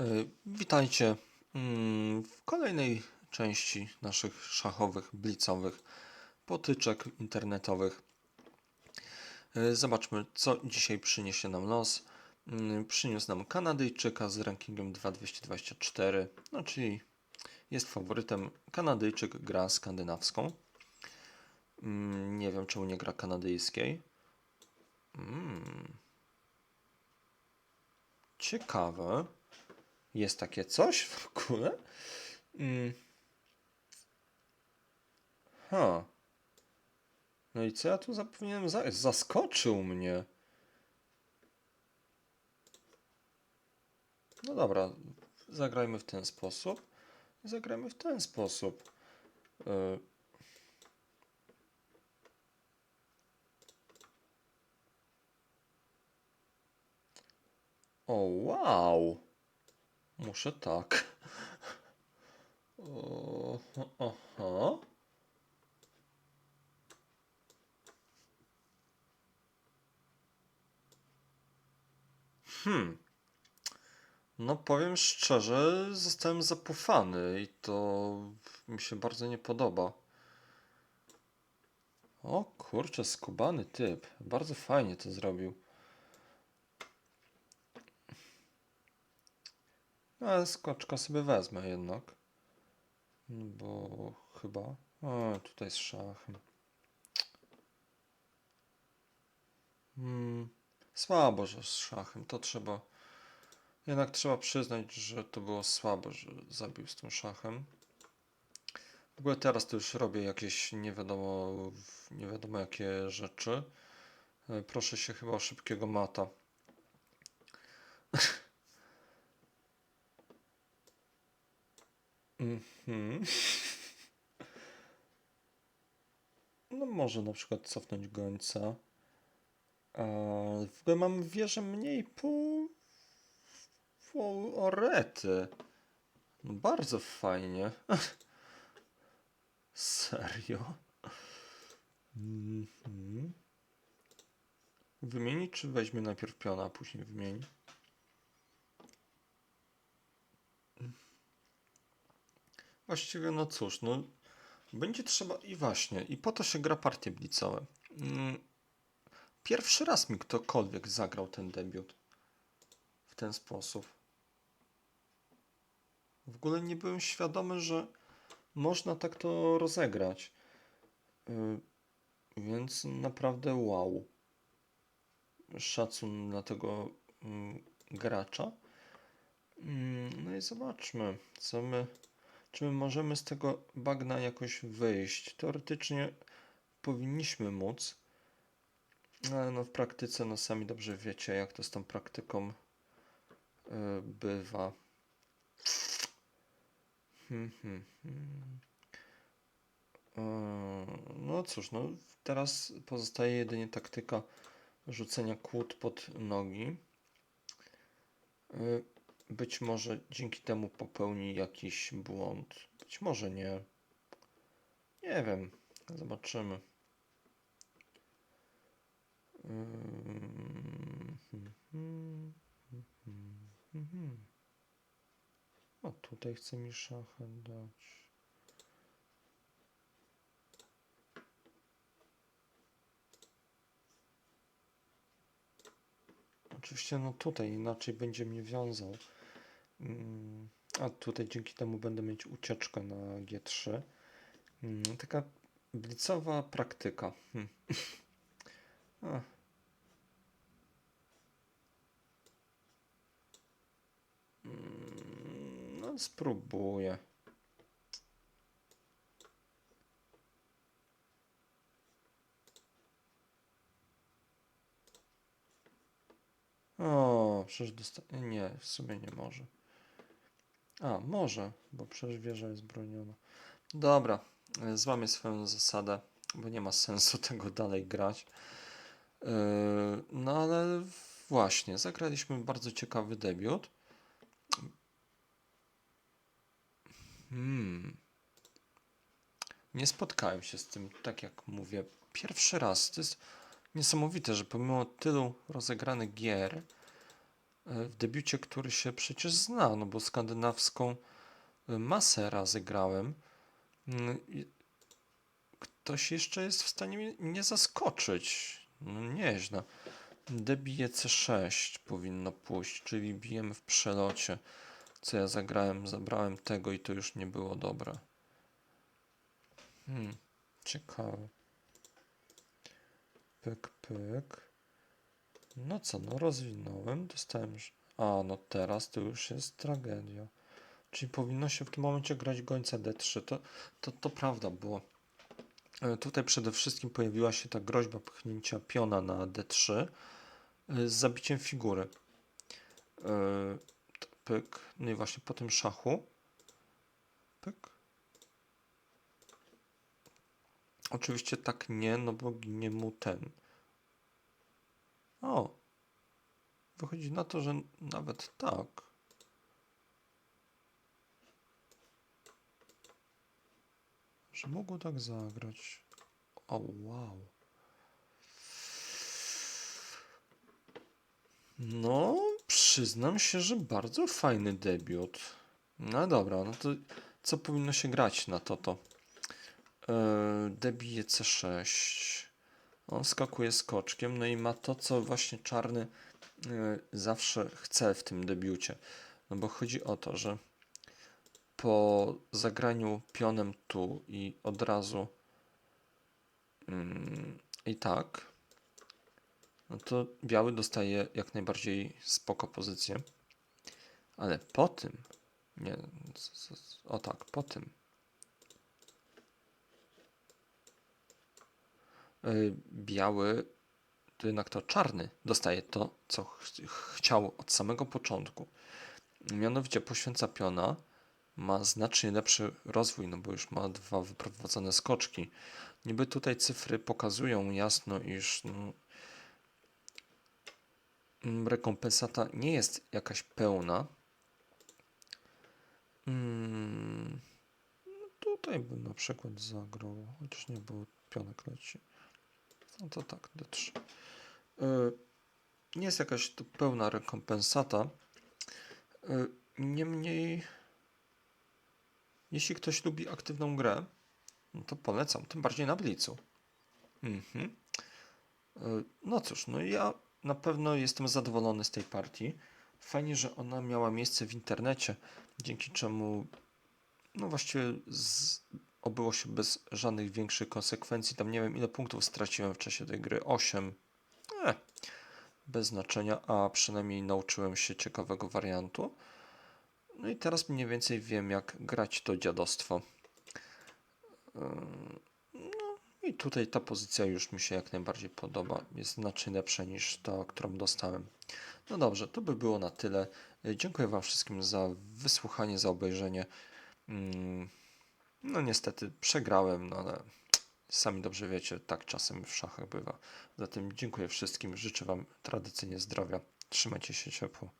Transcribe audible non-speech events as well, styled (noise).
E, Witajcie mm, w kolejnej części naszych szachowych, blicowych potyczek internetowych. E, Zobaczmy, co dzisiaj przyniesie nam los. Mm, Przyniósł nam Kanadyjczyka z rankingiem 2224, no czyli jest faworytem. Kanadyjczyk gra skandynawską. Mm, Nie wiem, czemu nie gra kanadyjskiej. Mm. Ciekawe. Jest takie coś w ogóle? Mm. Ha. No i co ja tu za- powinienem za Zaskoczył mnie. No dobra, zagrajmy w ten sposób. Zagrajmy w ten sposób. Y, O, wow. Muszę tak. O, aha. Hmm. No powiem szczerze, zostałem zapufany i to mi się bardzo nie podoba. O kurczę, skubany typ. Bardzo fajnie to zrobił. Ale skoczka sobie wezmę jednak. No Bo chyba. O, tutaj z szachem. Hmm, słabo, że z szachem. To trzeba. Jednak trzeba przyznać, że to było słabo, że zabił z tym szachem. W ogóle teraz to już robię jakieś nie wiadomo, nie wiadomo jakie rzeczy. E, Proszę się chyba o szybkiego mata. (laughs) Mhm. (laughs) No może na przykład cofnąć gońca. A w ogóle mam wieżę mniej pół... pół orety. No bardzo fajnie. (laughs) Serio? Mhm. Wymieni czy weźmie najpierw piona, a później wymieni? Właściwie, no cóż, no będzie trzeba i właśnie, i po to się gra partie blicowe. Mm, Pierwszy raz mi ktokolwiek zagrał ten debiut w ten sposób. W ogóle nie byłem świadomy, że można tak to rozegrać. Y, Więc naprawdę wow. Szacun dla tego mm, gracza. Mm, No i zobaczmy, co my, czy my możemy z tego bagna jakoś wyjść. Teoretycznie powinniśmy móc, ale no w praktyce, no sami dobrze wiecie, jak to z tą praktyką y, bywa. Hmm, hmm, hmm. Y, No cóż, no teraz pozostaje jedynie taktyka rzucenia kłód pod nogi. Y, Być może dzięki temu popełni jakiś błąd. Być może nie. Nie wiem. Zobaczymy. Ym, hmm, hmm, hmm, hmm, hmm. O, tutaj chce mi szachem dać. Oczywiście, no tutaj inaczej będzie mnie wiązał. Mm, A tutaj dzięki temu będę mieć ucieczkę na G3. Mm, Taka blicowa praktyka. Hmm. (laughs) Mm, No, spróbuję. O, przecież dostanie. Nie, w sumie nie może. A, może, bo przecież wieża jest broniona. Dobra, e, złamię swoją zasadę, bo nie ma sensu (laughs) tego dalej grać. Yy, No ale właśnie, zagraliśmy bardzo ciekawy debiut. Hmm. Nie spotkałem się z tym, tak jak mówię, pierwszy raz. To jest niesamowite, że pomimo tylu rozegranych gier, e, w debiucie, który się przecież zna, no bo skandynawską e, masę razy grałem. Mm, Ktoś jeszcze jest w stanie mnie- mnie zaskoczyć. No nieźle. Debije C6 powinno pójść, czyli bijemy w przelocie. Co ja zagrałem, zabrałem tego i to już nie było dobre. Hmm, ciekawe. Pyk, pyk. No co, no rozwinąłem, dostałem już... A, no teraz to już jest tragedia. Czyli powinno się w tym momencie grać gońca D3. To, to, to prawda, bo e, tutaj przede wszystkim pojawiła się ta groźba pchnięcia piona na D3 e, z zabiciem figury. E, Pyk. No i właśnie po tym szachu. Pyk. Oczywiście tak nie, no bo ginie mu ten. O. Wychodzi na to, że nawet tak. Że mogło tak zagrać. O, wow. No, przyznam się, że bardzo fajny debiut. No dobra, no to co powinno się grać na to? Yy, debije C6. On skakuje skoczkiem, no i ma to, co właśnie czarny yy, zawsze chce w tym debiucie. No bo chodzi o to, że po zagraniu pionem tu i od razu mm, i tak, no to biały dostaje jak najbardziej spoko pozycję. Ale po tym, nie, o tak, po tym, biały, to jednak to czarny dostaje to, co ch chciał od samego początku. Mianowicie poświęca piona, ma znacznie lepszy rozwój, no bo już ma dwa wyprowadzone skoczki. Niby tutaj cyfry pokazują jasno, iż no, rekompensata nie jest jakaś pełna. Mm, no tutaj bym na przykład zagrał, chociaż nie, bo pionek leci. No to tak, D3. Y, Nie jest jakaś tu pełna rekompensata. Y, Niemniej, jeśli ktoś lubi aktywną grę, no to polecam, tym bardziej na Blicu. Mhm. Y, No cóż, no ja na pewno jestem zadowolony z tej partii. Fajnie, że ona miała miejsce w internecie, dzięki czemu no właściwie z, obyło się bez żadnych większych konsekwencji. Tam nie wiem ile punktów straciłem w czasie tej gry. 8. E, bez znaczenia, a przynajmniej nauczyłem się ciekawego wariantu. No i teraz mniej więcej wiem jak grać to dziadostwo. No i tutaj ta pozycja już mi się jak najbardziej podoba. Jest znacznie lepsza niż ta, którą dostałem. No dobrze, to by było na tyle. Dziękuję Wam wszystkim za wysłuchanie, za obejrzenie. Mm, No niestety przegrałem, no ale sami dobrze wiecie, tak czasem w szachach bywa. Zatem dziękuję wszystkim, życzę Wam tradycyjnie zdrowia. Trzymajcie się ciepło.